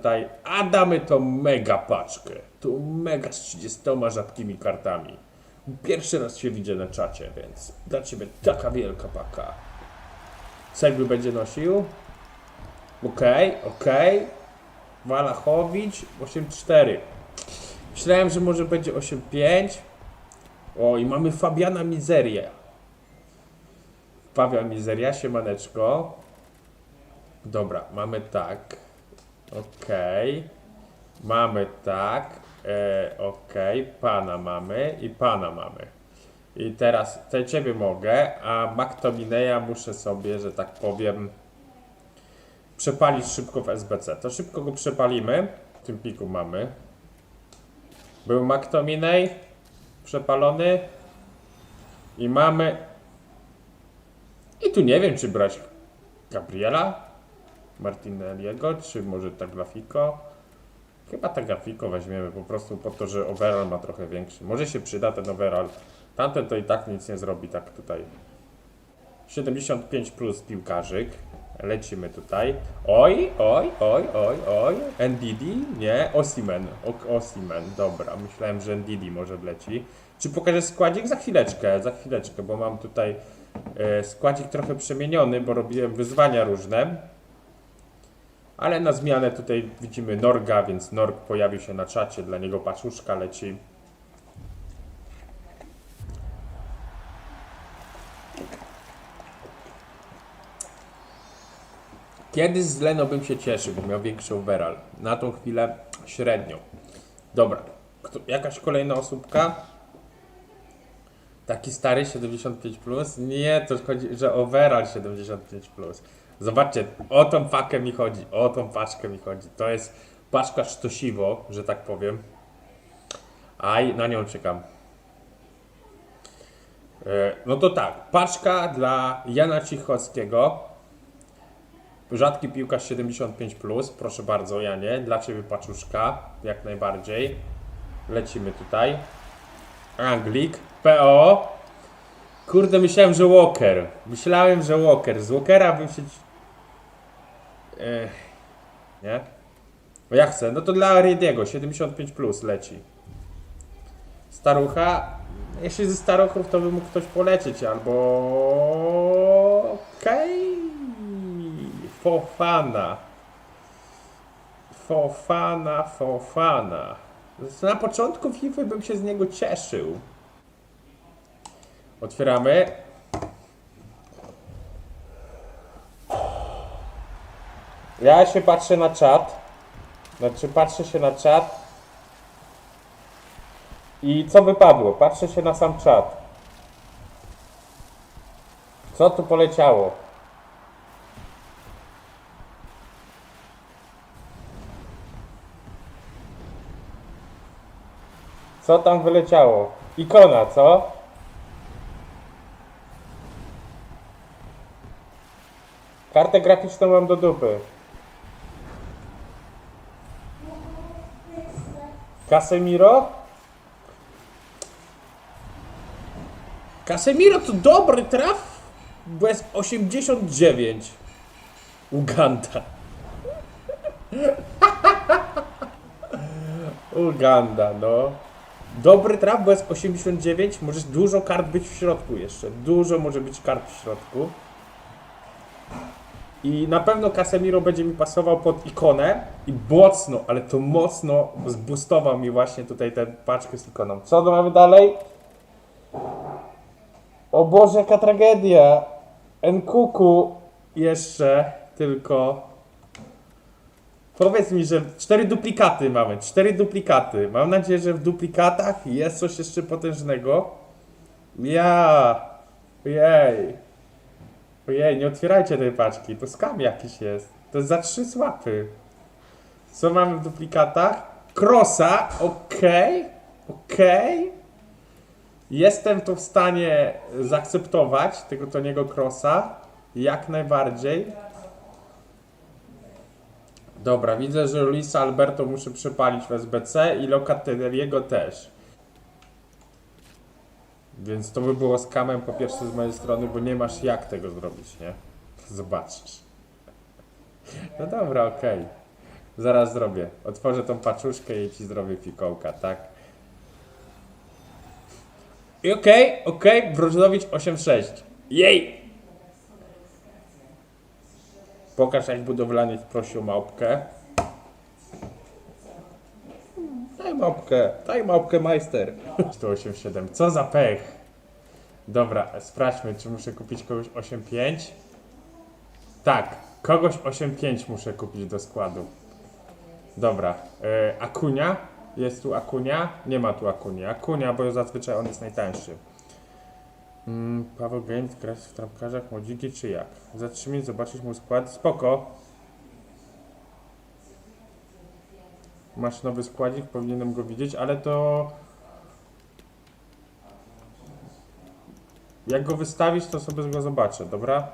Tutaj, a damy to mega paczkę. Tu mega z 30 rzadkimi kartami. Pierwszy raz się widzę na czacie, więc dla ciebie taka wielka paka. Segby będzie nosił. Okej, okej. Walachowicz 8-4. Myślałem, że może będzie 8-5. O, i mamy Fabiana Mizeria. Fabian Mizeria, siemaneczko. Dobra, mamy tak. Okej. Mamy tak. E, Okej, pana mamy i pana mamy. I teraz te ciebie mogę, a McTominaya muszę sobie, że tak powiem, przepalić szybko w SBC. To szybko go przepalimy. W tym piku mamy. Był McTominay przepalony. I mamy. I tu nie wiem, czy brać Gabriela, Martinelliego, czy może Tagliafico. Chyba Tagliafico weźmiemy po prostu po to, że overall ma trochę większy. Może się przyda ten overall. Tamten to i tak nic nie zrobi, tak tutaj. 75 plus piłkarzyk. Lecimy tutaj. Oj, oj, oj, oj, oj. NDD? Nie, Osimen. Osimen, dobra. Myślałem, że NDD może wleci. Czy pokażę składzik? Za chwileczkę, za chwileczkę, bo mam tutaj e, składzik trochę przemieniony, bo robiłem wyzwania różne. Ale na zmianę tutaj widzimy Norga, więc Norg pojawił się na czacie, dla niego paczuszka leci. Kiedyś z Leno bym się cieszył, bo miał większy overall. Na tą chwilę średnio. Dobra, Kto, jakaś kolejna osóbka? Taki stary 75 plus? Nie, to chodzi, że overall 75 plus. Zobaczcie, o tą pakę mi chodzi, o tą paczkę mi chodzi. To jest paczka sztosiwo, że tak powiem. Aj, na nią czekam. E, No to tak, paczka dla Jana Cichowskiego. Rzadki piłkarz 75, proszę bardzo, Janie. Dla ciebie paczuszka, jak najbardziej. Lecimy tutaj. Anglik, PO. Kurde, myślałem, że Walker. Myślałem, że Walker. Z Walkera bym się. Ech, nie? No ja chcę. No to dla Rediego 75 leci. Starucha. Jeśli ze staruchów, to by mógł ktoś polecieć, albo. Okej. Fofana. Fofana, Fofana. Na początku FIFA bym się z niego cieszył. Otwieramy. Ja się patrzę na czat. Znaczy patrzę się na czat. I co wypadło? Patrzę się na sam czat. Co tu poleciało? Co tam wyleciało? Ikona, co? Kartę graficzną mam do dupy. Casemiro? Casemiro to dobry traf, bo jest 89. Uganda. Uganda, no. Dobry traf, bo jest 89. Możesz dużo kart być w środku jeszcze. Dużo może być kart w środku. I na pewno Casemiro będzie mi pasował pod ikonę i mocno, ale to mocno zboostował mi właśnie tutaj tę paczkę z ikoną. Co mamy dalej? O Boże, jaka tragedia! Nkuku jeszcze tylko. Powiedz mi, że cztery duplikaty mamy, cztery duplikaty. Mam nadzieję, że w duplikatach jest coś jeszcze potężnego. Ja, jej. Ojej, nie otwierajcie tej paczki, to skam jakiś jest. To jest za trzy słapy. Co mamy w duplikatach? Krosa, okej, okej. Jestem to w stanie zaakceptować, tego Toniego Krosa. Jak najbardziej. Dobra, widzę, że Luisa Alberto muszę przepalić w SBC i Locatelleriego też. Więc to by było skamem po pierwsze z mojej strony, bo nie masz jak tego zrobić, nie? Zobaczysz. No dobra, okej. Zaraz zrobię. Otworzę tą paczuszkę i ci zrobię fikołka, tak? I okej, okej, Wrożnowicz 8-6. Jej! Pokaż jak budowlaniec prosi o małpkę. Daj małpkę, daj małpkę majster. 187, co za pech. Dobra, sprawdźmy, czy muszę kupić kogoś 8.5. Tak, kogoś 8.5 muszę kupić do składu. Dobra, e, Akunia. Jest tu Akunia? Nie ma tu Akuni. Akunia, bo zazwyczaj on jest najtańszy. Mm, Paweł Games grać w trampkarzach młodziki czy jak? Zatrzymać, zobaczyć mój skład. Spoko. Masz nowy składzik, powinienem go widzieć, ale to... Jak go wystawisz, to sobie go zobaczę, dobra?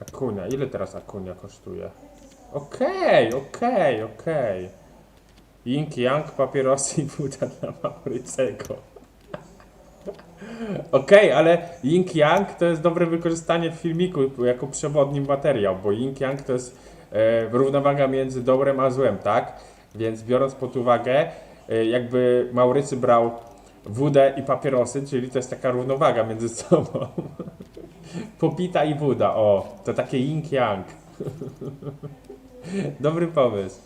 Akunia, ile teraz Akunia kosztuje? Okej, okej, okej. Ying Yang, papierosy i buta dla Maurycego. Okej, ale Ying Yang to jest dobre wykorzystanie w filmiku jako przewodni materiał, bo Ying Yang to jest równowaga między dobrem a złem, tak? Więc biorąc pod uwagę, e, jakby Maurycy brał wódę i papierosy, czyli to jest taka równowaga między sobą. Popita i woda, o, to takie Ying Yang. Dobry pomysł.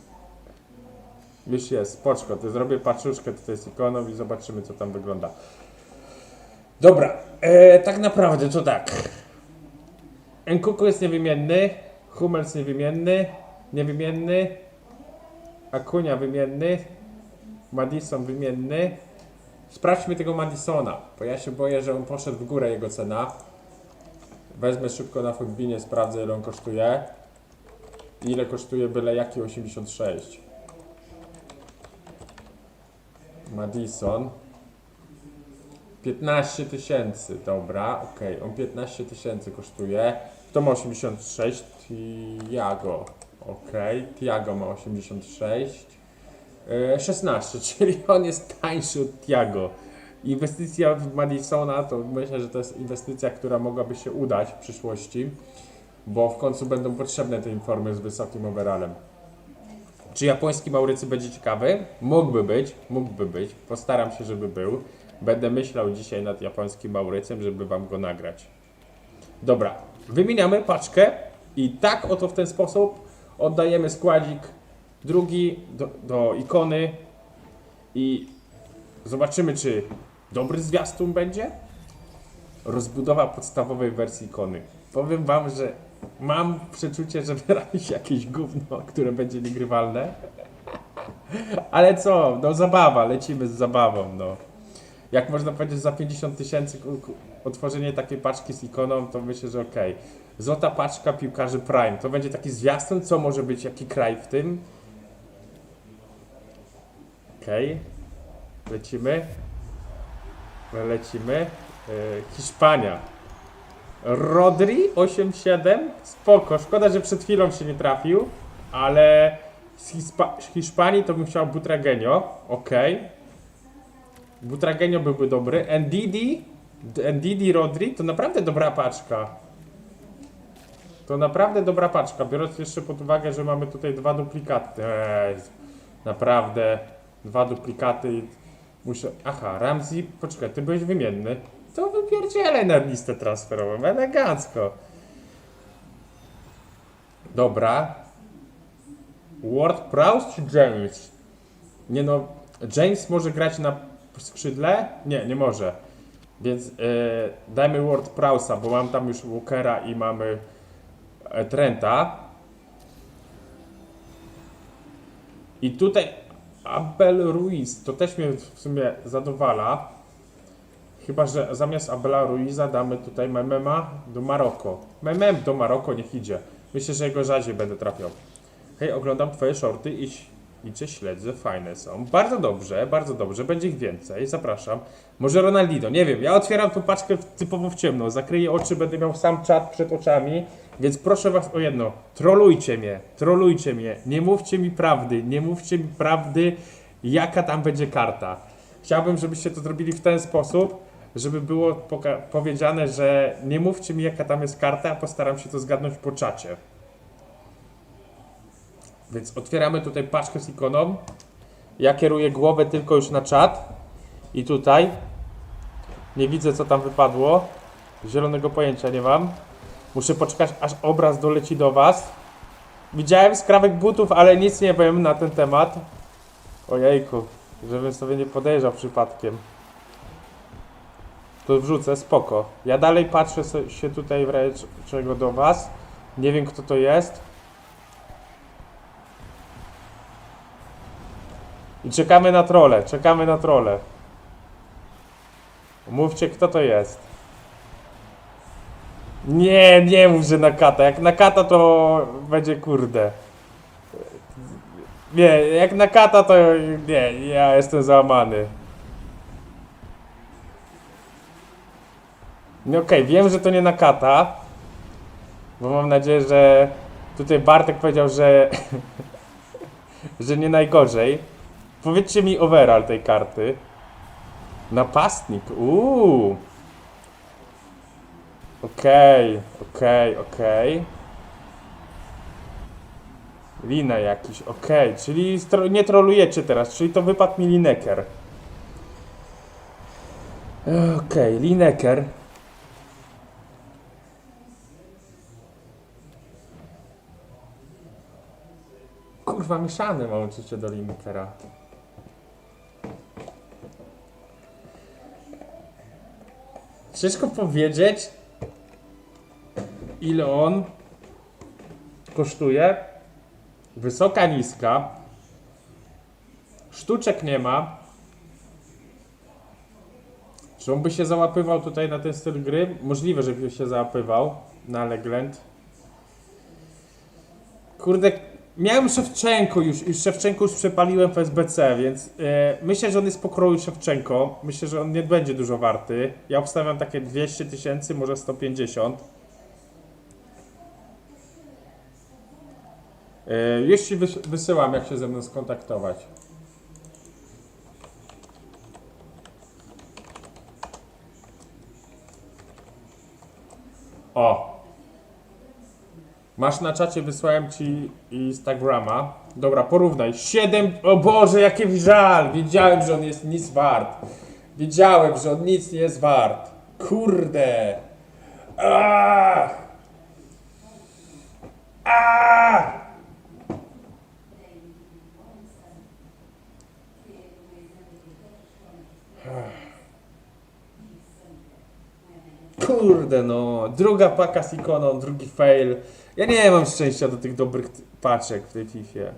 Już jest, spoczko, to zrobię paczuszkę tutaj z ikoną i zobaczymy co tam wygląda. Dobra, e, tak naprawdę to tak. Enkuku jest niewymienny, Hummels niewymienny, niewymienny, Akunia wymienny, Madison wymienny. Sprawdźmy tego Madisona, bo ja się boję, że on poszedł w górę jego cena. Wezmę szybko na Fogbinie, sprawdzę ile on kosztuje. Ile kosztuje byle jaki 86. Madison. 15 tysięcy, dobra, okej, on 15 tysięcy kosztuje. To ma 86, Tiago, okej, Tiago ma 86. E, 16, czyli on jest tańszy od Tiago. Inwestycja w Madisona to myślę, że to jest inwestycja, która mogłaby się udać w przyszłości, bo w końcu będą potrzebne te informy z wysokim overallem. Czy japoński Maurycy będzie ciekawy? Mógłby być, mógłby być. Postaram się, żeby był. Będę myślał dzisiaj nad japońskim Maurycem, żeby wam go nagrać. Dobra, wymieniamy paczkę i tak oto w ten sposób oddajemy składzik drugi do, do ikony i zobaczymy, czy dobry zwiastun będzie. Rozbudowa podstawowej wersji ikony. Powiem wam, że mam przeczucie, że wyrazi się jakieś gówno, które będzie niegrywalne. Ale co, no zabawa, lecimy z zabawą, no. Jak można powiedzieć, za 50 tysięcy otworzenie takiej paczki z ikoną, to myślę, że okej. Złota paczka piłkarzy Prime. To będzie taki zwiastun, co może być, jaki kraj w tym. Okej. Lecimy. Lecimy. Yy, Hiszpania. Rodri 8-7. Spoko. Szkoda, że przed chwilą się nie trafił, ale z Hispa- z Hiszpanii to bym chciał Butragenio. Okej. Butragenio byłby dobry. Ndidi, Ndidi Rodri to naprawdę dobra paczka. To naprawdę dobra paczka, biorąc jeszcze pod uwagę, że mamy tutaj dwa duplikaty. Eee, naprawdę, dwa duplikaty. Muszę. Aha, Ramsey, poczekaj, ty byłeś wymienny. To wypierdzielę na listę transferową, elegancko. Dobra. Ward Prowse czy James? Nie no, James może grać na skrzydle? Nie, nie może. Więc e, dajmy Ward Prowse'a, bo mam tam już Walkera i mamy e, Trenta. I tutaj Abel Ruiz, to też mnie w sumie zadowala. Chyba, że zamiast Abela Ruiza damy tutaj Memema do Maroko. Memem do Maroko niech idzie. Myślę, że jego rzadziej będę trafiał. Hej, oglądam twoje shorty i, cię śledzę, fajne są. Bardzo dobrze, bardzo dobrze, będzie ich więcej, zapraszam. Może Ronaldinho, nie wiem, ja otwieram tą paczkę typowo w ciemno, zakryję oczy, będę miał sam czat przed oczami, więc proszę was o jedno, trolujcie mnie, trolujcie mnie, nie mówcie mi prawdy, nie mówcie mi prawdy, jaka tam będzie karta. Chciałbym, żebyście to zrobili w ten sposób, żeby było powiedziane, że nie mówcie mi jaka tam jest karta, a postaram się to zgadnąć po czacie. Więc otwieramy tutaj paczkę z ikoną. Ja kieruję głowę tylko już na czat. I tutaj. Nie widzę co tam wypadło. Zielonego pojęcia nie mam. Muszę poczekać aż obraz doleci do was. Widziałem skrawek butów, ale nic nie wiem na ten temat. Ojejku, żebym sobie nie podejrzał przypadkiem. To wrzucę, spoko. Ja dalej patrzę się tutaj w razie czego do was. Nie wiem kto to jest. I czekamy na trole, czekamy na trole. Mówcie kto to jest. Nie, nie mów, że na kata. Jak na kata to będzie kurde. Nie, jak na kata to nie, ja jestem załamany. No okej, wiem, że to nie na kata. Bo mam nadzieję, że tutaj Bartek powiedział, że że nie najgorzej. Powiedzcie mi overall tej karty. Napastnik, uuu. Okej, okej, okej. Lina jakiś, okej, czyli stro- nie trolujecie teraz, czyli to wypadł mi Lineker. Okej, Lineker. Kurwa, mieszany mam uczucie do Linekera. Ciężko powiedzieć, ile on kosztuje. Wysoka, niska. Sztuczek nie ma. Czy on by się załapywał tutaj na ten styl gry? Możliwe, żeby się załapywał na Legend. Kurde, miałem Szewczenko już, już Szewczenko już przepaliłem w SBC, więc e, myślę, że on jest pokroju Szewczenko. Myślę, że on nie będzie dużo warty. Ja obstawiam takie 200 tysięcy, może 150. E, już wysyłam, jak się ze mną skontaktować. O! Masz na czacie, wysłałem ci Instagrama. Dobra, porównaj. 7. O Boże, jaki żal! Wiedziałem, że on jest nic wart. Wiedziałem, że on nic nie jest wart. Kurde! Aaaa! Aaaa! Kurde no, druga paka z ikoną, drugi fail. Ja nie mam szczęścia do tych dobrych paczek w tej Fifie.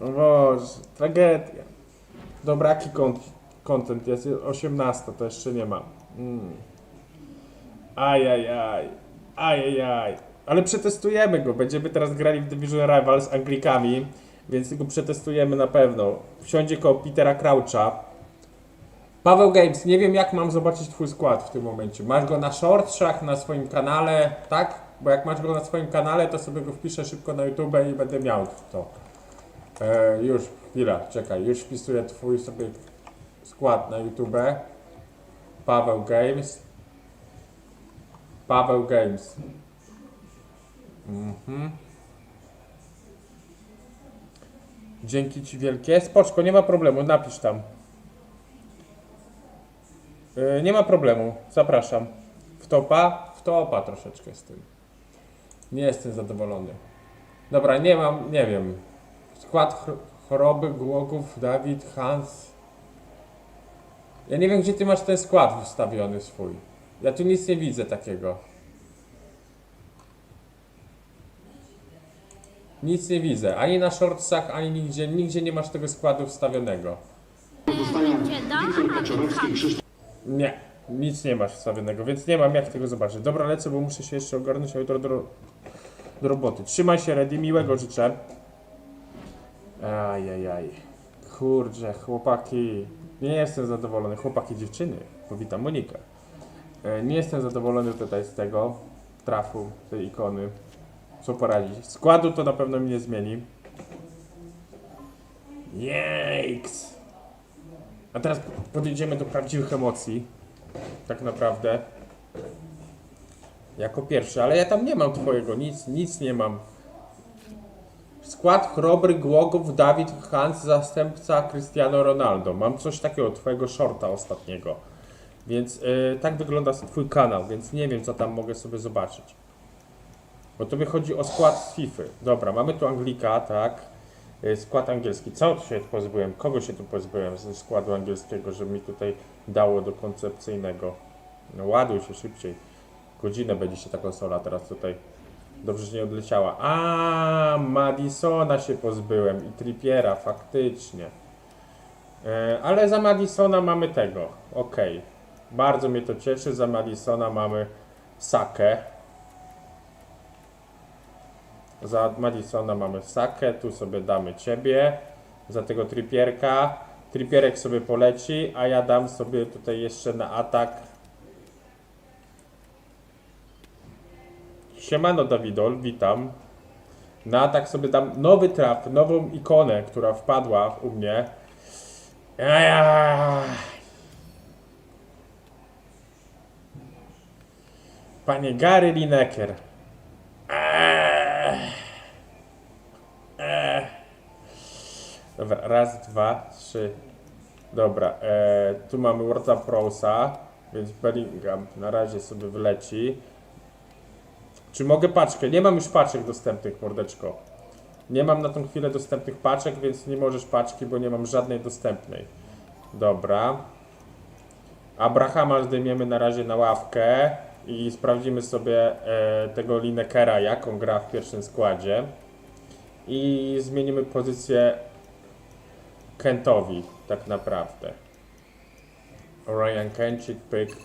O Boże, tragedia. Dobra, jaki content jest? 18, to jeszcze nie mam. Mm. Ajajaj, ajajaj. Ale przetestujemy go, będziemy teraz grali w Division Rival z Anglikami, więc go przetestujemy na pewno. Wsiądzie koło Petera Croucha. Paweł Games, nie wiem jak mam zobaczyć twój skład w tym momencie. Masz go na shortszach, na swoim kanale, tak? Bo jak masz go na swoim kanale, to sobie go wpiszę szybko na YouTube i będę miał to. E, już, chwila, czekaj, już wpisuję twój sobie skład na YouTube. Paweł Games. Paweł Games. Mhm. Dzięki ci wielkie. Spoczko, nie ma problemu, napisz tam. Yy, nie ma problemu, zapraszam. W topa? W topa troszeczkę z tym. Nie jestem zadowolony. Dobra, nie mam, nie wiem. Skład ch- choroby, Głogów, Dawid, Hans. Ja nie wiem, gdzie ty masz ten skład wystawiony swój. Ja tu nic nie widzę takiego. Nic nie widzę. Ani na shortsach, ani nigdzie. Nigdzie nie masz tego składu wstawionego. Nie, nic nie masz wstawionego, więc nie mam jak tego zobaczyć. Dobra, lecę, bo muszę się jeszcze ogarnąć, a jutro do, do roboty. Trzymaj się, Ready, miłego życzę. Ajajaj. Kurczę, chłopaki. Nie jestem zadowolony. Chłopaki, dziewczyny. Bo witam Monikę. E, Nie jestem zadowolony tutaj z tego trafu, tej ikony. Co poradzić? Składu to na pewno mi nie zmieni. Jejks! A teraz podejdziemy do prawdziwych emocji. Tak naprawdę. Jako pierwszy, ale ja tam nie mam twojego, nic, nic nie mam. Skład Chrobry, Głogów, Dawid, Hans, zastępca Cristiano Ronaldo. Mam coś takiego, twojego shorta ostatniego. Więc y, tak wygląda twój kanał, więc nie wiem co tam mogę sobie zobaczyć. Bo to wychodzi o skład z FIFA. Dobra, mamy tu Anglika, tak. Y, Skład angielski. Co się pozbyłem? Kogo się tu pozbyłem ze składu angielskiego, żeby mi tutaj dało do koncepcyjnego? No ładuj się szybciej. Godzinę będzie się ta konsola teraz tutaj. Dobrze, że nie odleciała. A, Madisona się pozbyłem i Trippiera, faktycznie. E, ale za Madisona mamy tego. Okej. Bardzo mnie to cieszy. Za Madisona mamy Sakę. Za Madisona mamy Sakę. Tu sobie damy ciebie. Za tego Trippierka. Trippierek sobie poleci, a ja dam sobie tutaj jeszcze na atak Siemano Dawidol, witam. Na atak sobie dam nowy trap, nową ikonę, która wpadła u mnie. Ajaj. Panie Gary Lineker. Eee. Dobra, raz, dwa, trzy. Dobra, e, tu mamy Worda Prosa, więc Bellingham na razie sobie wleci. Czy mogę paczkę? Nie mam już paczek dostępnych, mordeczko. Nie mam na tą chwilę dostępnych paczek, więc nie możesz paczki, bo nie mam żadnej dostępnej. Dobra. Abrahama zdejmiemy na razie na ławkę i sprawdzimy sobie e, tego Linekera, jak on gra w pierwszym składzie. I zmienimy pozycję Kentowi, tak naprawdę. Ryan Kenchik, pyk.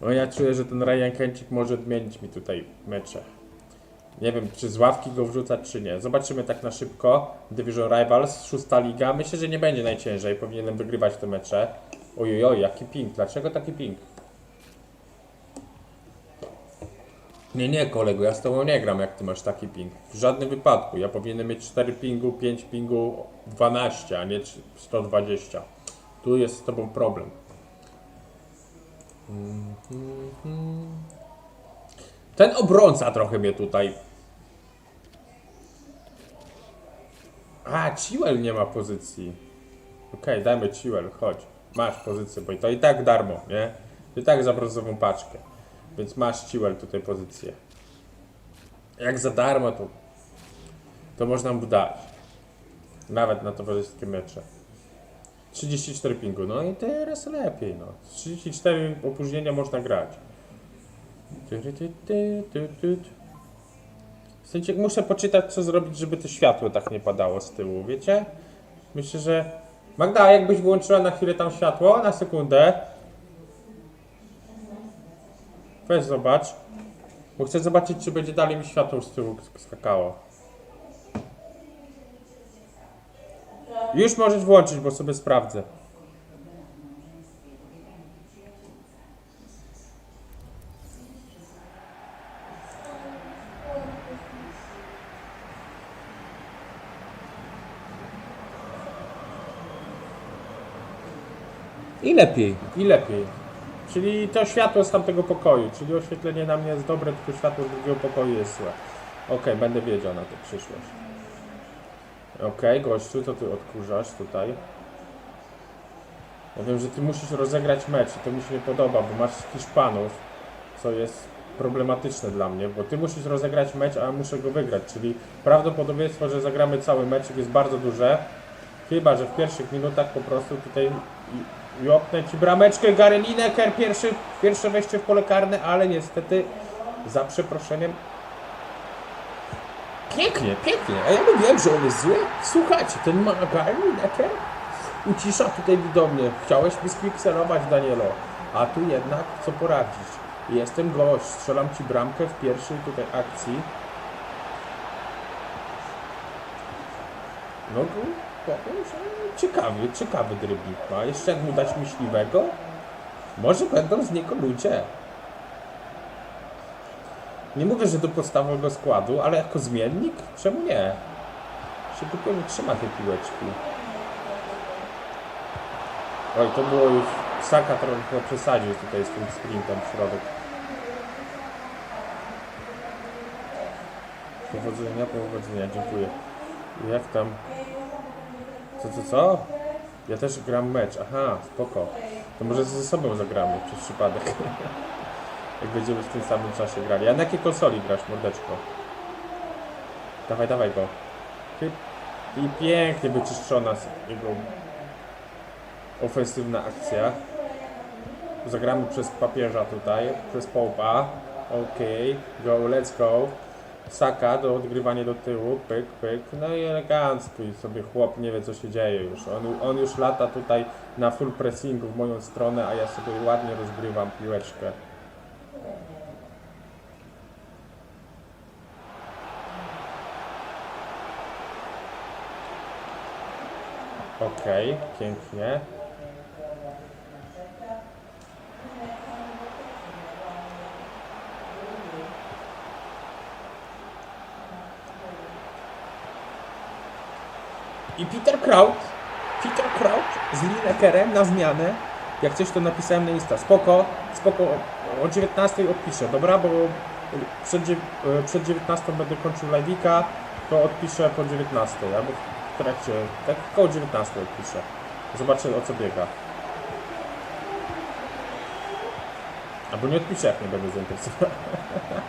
No ja czuję, że ten Ryan Kencik może odmienić mi tutaj mecze. Nie wiem, czy z ławki go wrzucać, czy nie. Zobaczymy tak na szybko. Division Rivals, szósta liga. Myślę, że nie będzie najciężej. Powinienem wygrywać te mecze. Ojojoj, jaki ping. Dlaczego taki ping? Nie, nie, kolego, ja z tobą nie gram, jak ty masz taki ping. W żadnym wypadku. Ja powinienem mieć 4 pingu, 5 pingu, 12, a nie 120. Tu jest z tobą problem. Ten obrońca trochę mnie tutaj. A, Ciwel nie ma pozycji. Okej, dajmy Ciwel, chodź. Masz pozycję, bo to i tak darmo, nie? I tak za brązową paczkę. Więc masz Ciwel tutaj pozycję. Jak za darmo, to, to można mu dać. Nawet na towarzyskie mecze. 34 pingu, no i teraz lepiej, no. 34 opóźnienia można grać. W sensie muszę poczytać, co zrobić, żeby to światło tak nie padało z tyłu, wiecie? Myślę, że... Magda, jakbyś włączyła na chwilę tam światło, na sekundę. Weź zobacz. Bo chcę zobaczyć, czy będzie dalej mi światło z tyłu skakało. Już możesz włączyć, bo sobie sprawdzę. I lepiej. I lepiej. Czyli to światło z tamtego pokoju, czyli oświetlenie na mnie jest dobre, tylko światło z drugiego pokoju jest złe. Okej, będę wiedział na tę przyszłość. Okej, gościu, to ty odkurzasz tutaj. Ja wiem, że ty musisz rozegrać mecz i to mi się nie podoba, bo masz Hiszpanów, co jest problematyczne dla mnie, bo ty musisz rozegrać mecz, a ja muszę go wygrać, czyli prawdopodobieństwo, że zagramy cały mecz jest bardzo duże, chyba, że w pierwszych minutach po prostu tutaj i- i opnę ci brameczkę, Gary Lineker, pierwszy, pierwsze wejście w pole karne, ale niestety za przeproszeniem Pięknie, pięknie. A ja mówiłem, że on jest zły. Słuchajcie, ten Magari Necker ucisza tutaj widownię. Chciałeś mi sklikserować, Danielo. A tu jednak, co poradzisz? Jestem gość, strzelam ci bramkę w pierwszej tutaj akcji. No, że ciekawy, ciekawy drybnik ma. Jeszcze jak mu dać myśliwego, może będą z niego ludzie. Nie mówię, że do podstawowego składu, ale jako zmiennik? Czemu nie? Się głupio nie trzyma tej piłeczki. Oj, to było już... Saka trochę przesadził tutaj z tym sprintem w środek. Powodzenia, powodzenia, dziękuję. Jak tam? Co, co, co? Ja też gram mecz. Aha, spoko. To może ze sobą zagramy przez przypadek. Jak będziemy w tym samym czasie grali. A na jakiej konsoli grasz, mordeczko? Dawaj, dawaj go. I pięknie wyczyszczona jego ofensywna akcja. Zagramy przez papieża tutaj, przez Popa. Okej, go, let's go. Saka do odgrywania do tyłu, pyk, pyk. No i elegancko i sobie chłop nie wie co się dzieje już. On, on już lata tutaj na full pressingu w moją stronę, a ja sobie ładnie rozgrywam piłeczkę. Okej, pięknie. I Peter Kraut, Peter Kraut z Linekerem na zmianę. Jak coś to napisałem na Insta. Spoko, spoko, o 19 odpiszę, dobra? Bo przed, e, przed 19 będę kończył live'ika, to odpiszę po 19, albo w trakcie, tak koło 19 odpiszę. Zobaczę o co biega. Albo nie odpiszę, jak nie będę zainteresowany.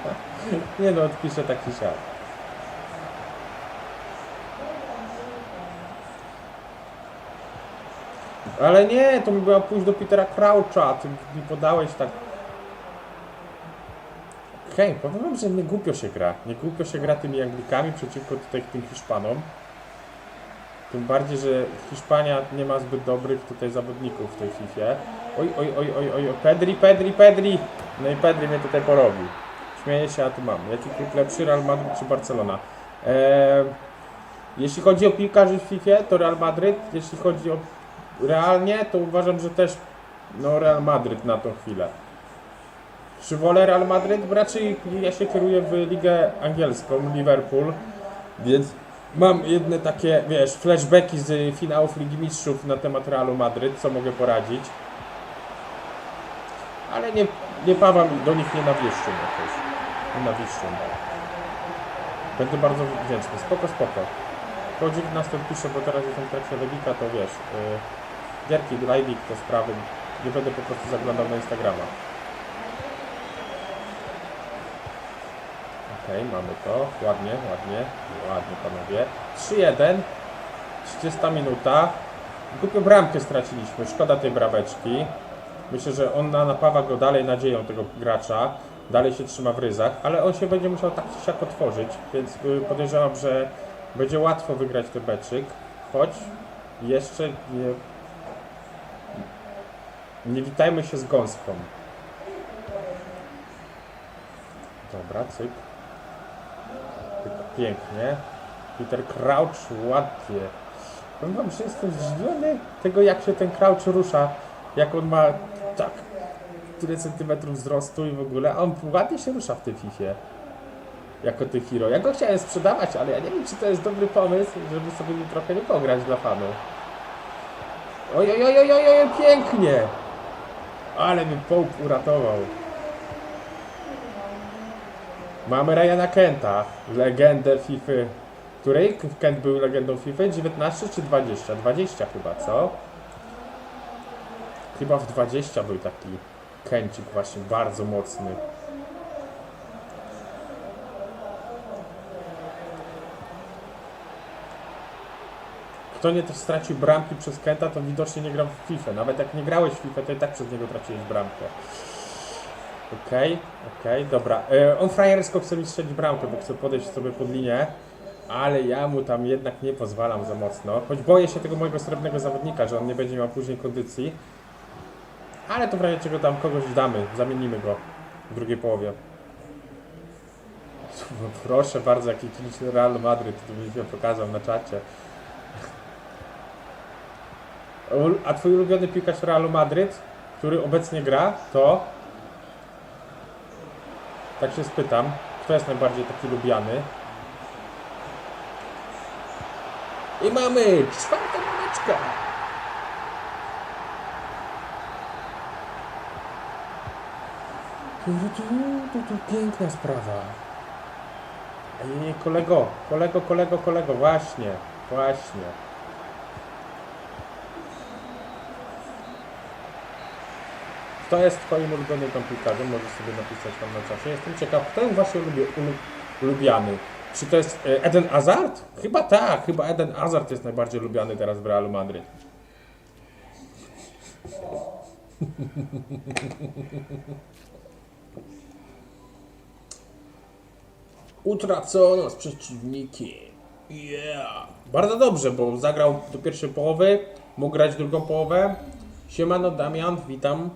nie no, odpiszę taki siak. Ale nie, to mi była pójść do Petera Croucha, ty mi podałeś tak. Hej, powiem wam, że nie głupio się gra. Nie głupio się gra tymi Anglikami przeciwko tutaj tym Hiszpanom. Tym bardziej, że Hiszpania nie ma zbyt dobrych tutaj zawodników w tej FIFA. Oj, oj, oj, oj, oj, Pedri, Pedri, Pedri! No i Pedri mnie tutaj porobi. Śmieję się, a tu mam. Jaki klub lepszy, Real Madrid czy Barcelona? Eee, jeśli chodzi o piłkarzy w FIFA, to Real Madrid. Jeśli chodzi o realnie, to uważam, że też no Real Madryt na tą chwilę. Czy wolę Real Madryt? Raczej ja się kieruję w ligę angielską, Liverpool, więc mam jedne takie, wiesz, flashbacki z finałów Ligi Mistrzów na temat Realu Madryt, co mogę poradzić. Ale nie, nie pawam do nich nienawiścią jakoś. Nienawiścią. Będę bardzo wdzięczny. Spoko, spoko. Po 19 piszę, bo teraz jestem w trakcie Lewika, to wiesz, yy, gierki, live'ik, te sprawy, nie będę po prostu zaglądał na Instagrama. Okej, mamy to, ładnie, ładnie, ładnie panowie. 3-1, 30 minuta. Głupią bramkę straciliśmy, szkoda tej braweczki. Myślę, że ona napawa go dalej nadzieją tego gracza. Dalej się trzyma w ryzach, ale on się będzie musiał tak czy siak otworzyć, więc y, podejrzewam, że będzie łatwo wygrać ten meczyk, choć jeszcze nie, nie witajmy się z gąską. Dobra, cyk. Pięknie. Peter Crouch ładnie. Powiem wam, że jestem zdziwiony tego, jak się ten Crouch rusza. Jak on ma tak tyle centymetrów wzrostu i w ogóle. A on ładnie się rusza w tej fifie jako ty hero. Ja go chciałem sprzedawać, ale ja nie wiem, czy to jest dobry pomysł, żeby sobie trochę nie pograć dla fanów. Oj, oj, oj, oj, oj, oj, pięknie! Ale mi Pope uratował. Mamy Ryana Kenta, legendę FIFA. Której Kent był legendą FIFA? 19 czy 20? 20 chyba, co? Chyba w 20 był taki Kencik właśnie, bardzo mocny. Kto nie też stracił bramki przez Kenta, to widocznie nie grał w FIFA. Nawet jak nie grałeś w FIFA, to i tak przez niego traciłeś bramkę. Okej, okej, dobra. E, on frajersko chce mi strzelić bramkę, bo chce podejść sobie pod linię, ale ja mu tam jednak nie pozwalam za mocno. Choć boję się tego mojego srebrnego zawodnika, że on nie będzie miał później kondycji. Ale to w razie czego tam kogoś damy, zamienimy go w drugiej połowie. Proszę bardzo, jaki Real Madryt, byś mi pokazał na czacie. A twój ulubiony piłkarz Realu Madryt, który obecnie gra, to... Tak się spytam, kto jest najbardziej taki lubiany? I mamy czwartą tu, Piękna sprawa. Nie, kolego, kolego, kolego, kolego, właśnie, właśnie. Kto jest twoim ulubionym piłkarzem? Możesz sobie napisać tam na czasie. Jestem ciekaw, kto jest właśnie ulubi, ulu, ulubiany. Czy to jest e, Eden Hazard? Chyba tak, chyba Eden Hazard jest najbardziej lubiany teraz w Realu Madryt. Utracono z przeciwnikiem. Yeah. Bardzo dobrze, bo zagrał do pierwszej połowy, mógł grać drugą połowę. Siemano Damian, witam.